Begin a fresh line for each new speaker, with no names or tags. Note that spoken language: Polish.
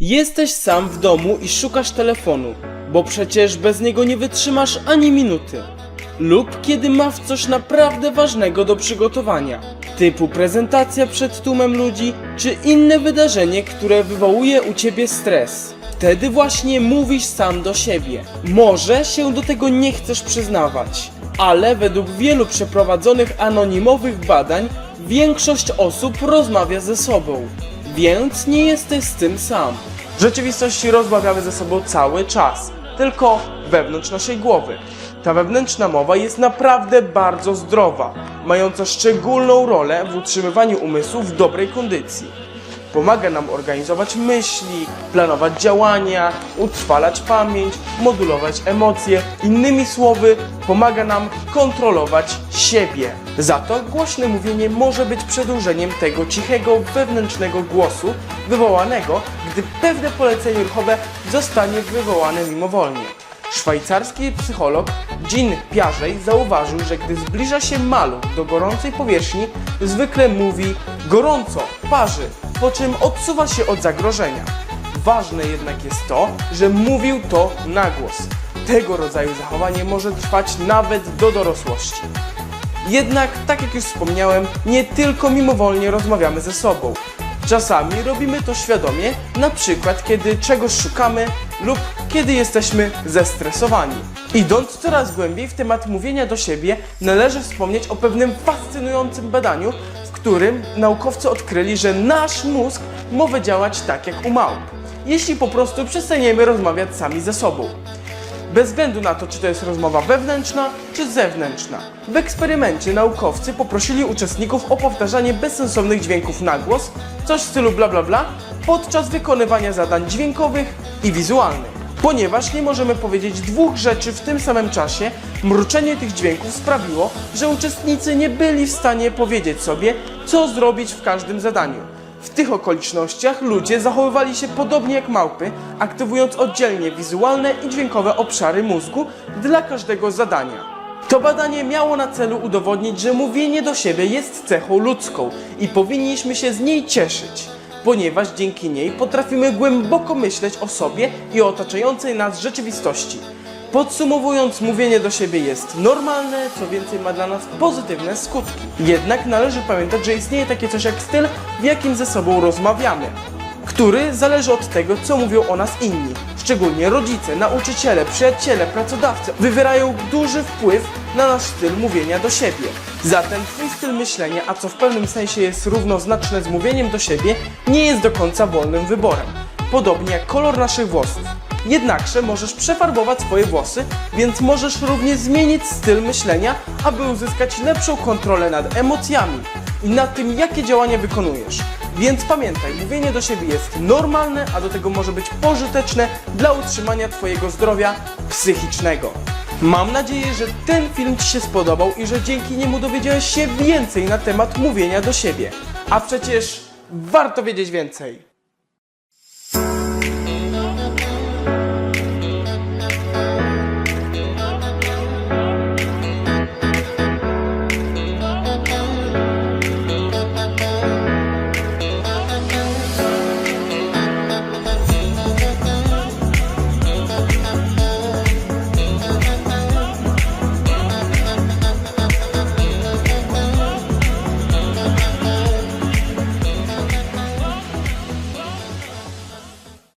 Jesteś sam w domu i szukasz telefonu, bo przecież bez niego nie wytrzymasz ani minuty. Lub kiedy masz coś naprawdę ważnego do przygotowania, typu prezentacja przed tłumem ludzi, czy inne wydarzenie, które wywołuje u ciebie stres. Wtedy właśnie mówisz sam do siebie. Może się do tego nie chcesz przyznawać, ale według wielu przeprowadzonych anonimowych badań, większość osób rozmawia ze sobą. Więc nie jesteś z tym sam. W rzeczywistości rozmawiamy ze sobą cały czas, tylko wewnątrz naszej głowy. Ta wewnętrzna mowa jest naprawdę bardzo zdrowa, mająca szczególną rolę w utrzymywaniu umysłu w dobrej kondycji. Pomaga nam organizować myśli, planować działania, utrwalać pamięć, modulować emocje. Innymi słowy, pomaga nam kontrolować siebie. Za to głośne mówienie może być przedłużeniem tego cichego wewnętrznego głosu wywołanego, gdy pewne polecenie ruchowe zostanie wywołane mimowolnie. Szwajcarski psycholog Jean Piaget zauważył, że gdy zbliża się maluch do gorącej powierzchni, zwykle mówi gorąco, parzy, po czym odsuwa się od zagrożenia. Ważne jednak jest to, że mówił to na głos. Tego rodzaju zachowanie może trwać nawet do dorosłości. Jednak, tak jak już wspomniałem, nie tylko mimowolnie rozmawiamy ze sobą. Czasami robimy to świadomie, na przykład kiedy czegoś szukamy lub kiedy jesteśmy zestresowani. Idąc coraz głębiej w temat mówienia do siebie, należy wspomnieć o pewnym fascynującym badaniu, którym naukowcy odkryli, że nasz mózg może działać tak jak u małp, jeśli po prostu przestaniemy rozmawiać sami ze sobą bez względu na to, czy to jest rozmowa wewnętrzna, czy zewnętrzna. W eksperymencie naukowcy poprosili uczestników o powtarzanie bezsensownych dźwięków na głos, coś w stylu bla bla bla, podczas wykonywania zadań dźwiękowych i wizualnych. Ponieważ nie możemy powiedzieć dwóch rzeczy w tym samym czasie, mruczenie tych dźwięków sprawiło, że uczestnicy nie byli w stanie powiedzieć sobie, co zrobić w każdym zadaniu. W tych okolicznościach ludzie zachowywali się podobnie jak małpy, aktywując oddzielnie wizualne i dźwiękowe obszary mózgu dla każdego zadania. To badanie miało na celu udowodnić, że mówienie do siebie jest cechą ludzką i powinniśmy się z niej cieszyć, ponieważ dzięki niej potrafimy głęboko myśleć o sobie i o otaczającej nas rzeczywistości. Podsumowując, mówienie do siebie jest normalne, co więcej ma dla nas pozytywne skutki. Jednak należy pamiętać, że istnieje takie coś jak styl, w jakim ze sobą rozmawiamy, który zależy od tego, co mówią o nas inni. Szczególnie rodzice, nauczyciele, przyjaciele, pracodawcy wywierają duży wpływ na nasz styl mówienia do siebie. Zatem twój styl myślenia, a co w pewnym sensie jest równoznaczne z mówieniem do siebie, nie jest do końca wolnym wyborem. Podobnie jak kolor naszych włosów. Jednakże możesz przefarbować swoje włosy, więc możesz również zmienić styl myślenia, aby uzyskać lepszą kontrolę nad emocjami i nad tym, jakie działania wykonujesz. Więc pamiętaj, mówienie do siebie jest normalne, a do tego może być pożyteczne dla utrzymania Twojego zdrowia psychicznego. Mam nadzieję, że ten film Ci się spodobał i że dzięki niemu dowiedziałeś się więcej na temat mówienia do siebie. A przecież warto wiedzieć więcej.